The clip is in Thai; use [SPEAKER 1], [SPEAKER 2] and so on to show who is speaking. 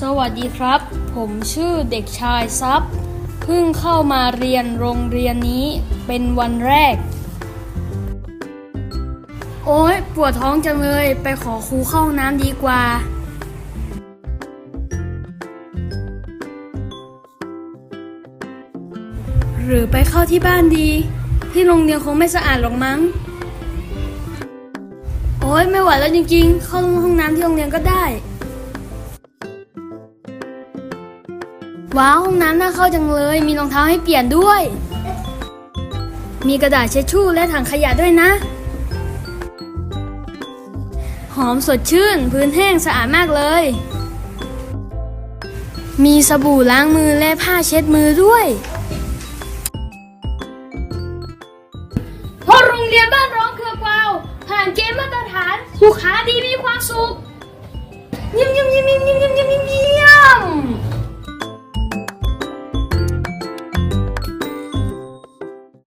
[SPEAKER 1] สวัสดีครับ ผมชื่อเด็กชายซับเพิ่งเข้ามาเรียนโรงเรียนนี้เป็นวันแรก โอ้ยปวดท้องจังเลยไปขอครูเข้าน้ำดีกว่า หรือไปเข้าที่บ้านดี ที่โรงเรียนคงไม่สะอาดหรอกมั้ง โอ้ยไม่ไหวแล้วจริงๆ เข้าห้องน้ำที่โรงเรียนก็ได้ ว้าวห้องน้ำน่าเข้าจังเลย มีรองเท้าให้เปลี่ยนด้วย มีกระดาษเช็ดชู่และถังขยะด้วยนะ หอมสดชื่น พื้นแห้งสะอาดมากเลย มีสบู่ล้างมือและผ้าเช็ดมือด้วยเพราะโรงเรียนบ้านร้องเครือกลาว ผ่านเกณฑ์มาตรฐานสุขาดีมีความสุขยิ้มยิ้มยิ้มยิ้มยิ้ม